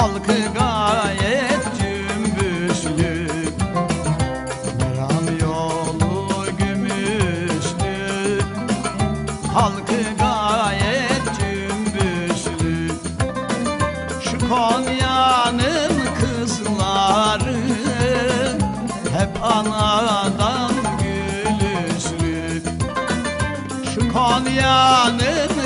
Halkı gayet cümbüşlü. Meram yolu gümüşlü. Halkı gayet cümbüşlü. Şu Konya'nın kızları Hep anadan gülüşlü. Şu Konya'nın